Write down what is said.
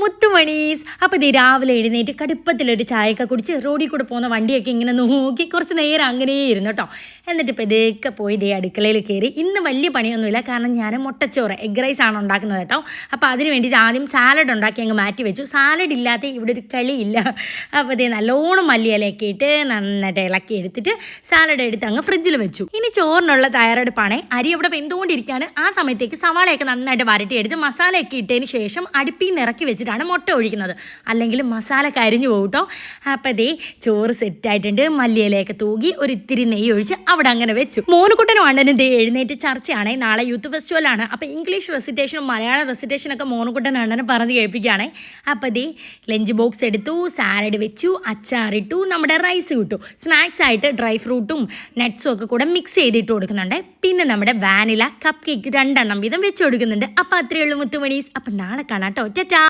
മുത്തുമണീസ്. അപ്പൊ ഇത് രാവിലെ എഴുന്നേറ്റ് കടുപ്പത്തിലൊരു ചായയൊക്കെ കുടിച്ച് റോഡിൽ കൂടെ പോകുന്ന വണ്ടിയൊക്കെ ഇങ്ങനെ നോക്കി കുറച്ച് നേരം അങ്ങനെ ഇരുന്നു കേട്ടോ. എന്നിട്ട് ഇപ്പോൾ ഇതൊക്കെ പോയി ഇതേ അടുക്കളയിൽ കയറി. ഇന്ന് വലിയ പണിയൊന്നുമില്ല. കാരണം ഞാൻ മുട്ടച്ചോറ് എഗ് റൈസ് ആണ് ഉണ്ടാക്കുന്നത് കേട്ടോ. അപ്പോൾ അതിന് വേണ്ടിയിട്ട് ആദ്യം സാലഡ് ഉണ്ടാക്കി അങ്ങ് മാറ്റി വെച്ചു. സാലഡ് ഇല്ലാതെ ഇവിടെ ഒരു കളിയില്ല. അപ്പോൾ ഇതേ നല്ലോണം മല്ലിയിലയൊക്കെ ഇട്ട് നന്നായിട്ട് ഇളക്കി എടുത്തിട്ട് സാലഡ് എടുത്ത് അങ്ങ് ഫ്രിഡ്ജിൽ വെച്ചു. ഇനി ചോറിനുള്ള തയ്യാറെടുപ്പാണ്. അരി ഇവിടെ വെന്തുകൊണ്ടിരിക്കുകയാണ്. ആ സമയത്തേക്ക് സവാളയൊക്കെ നന്നായിട്ട് വരട്ടി എടുത്ത് മസാലയൊക്കെ ഇട്ടതിന് ശേഷം അടുപ്പിൽ നിന്ന് ഇറക്കി വെച്ചിട്ടാണ് മുട്ട ഒഴിക്കുന്നത്. അല്ലെങ്കിൽ മസാല കരിഞ്ഞു പോകും കേട്ടോ അപ്പോൾ ദേ ചോറ് സെറ്റായിട്ടുണ്ട് മല്ലിയിലയൊക്കെ തൂകി ഒരു ഇത്തിരി നെയ്യ് ഒഴിച്ച് അവിടെ അങ്ങനെ വെച്ചു. മോനുകുട്ടനും അണ്ണനും ദേ എഴുന്നേറ്റ് ചർച്ചയാണ്. നാളെ യൂത്ത് ഫെസ്റ്റിവലാണ് അപ്പോൾ ഇംഗ്ലീഷ് റെസിറ്റേഷനും മലയാളം റെസിറ്റേഷനൊക്കെ മോനുകുട്ടൻ അണ്ണനും പറഞ്ഞ് കേൾപ്പിക്കുകയാണേ. അപ്പോൾ ദേ ലഞ്ച് ബോക്സ് എടുത്തു സാലഡ് വെച്ചു അച്ചാറിട്ടു നമ്മുടെ റൈസ് കിട്ടു സ്നാക്സ് ആയിട്ട് ഡ്രൈ ഫ്രൂട്ടും നട്ട്സും ഒക്കെ കൂടെ മിക്സ് ചെയ്തിട്ട് കൊടുക്കുന്നുണ്ട്. പിന്നെ നമ്മുടെ വാനില കപ്പ് കേക്ക് രണ്ടെണ്ണം വീതം വെച്ച് കൊടുക്കുന്നുണ്ട്. അപ്പോൾ അത്രയേ ഉള്ളൂ മുത്തുമണീസ്. അപ്പം നാളെ കാണാം കേട്ടോ ടാ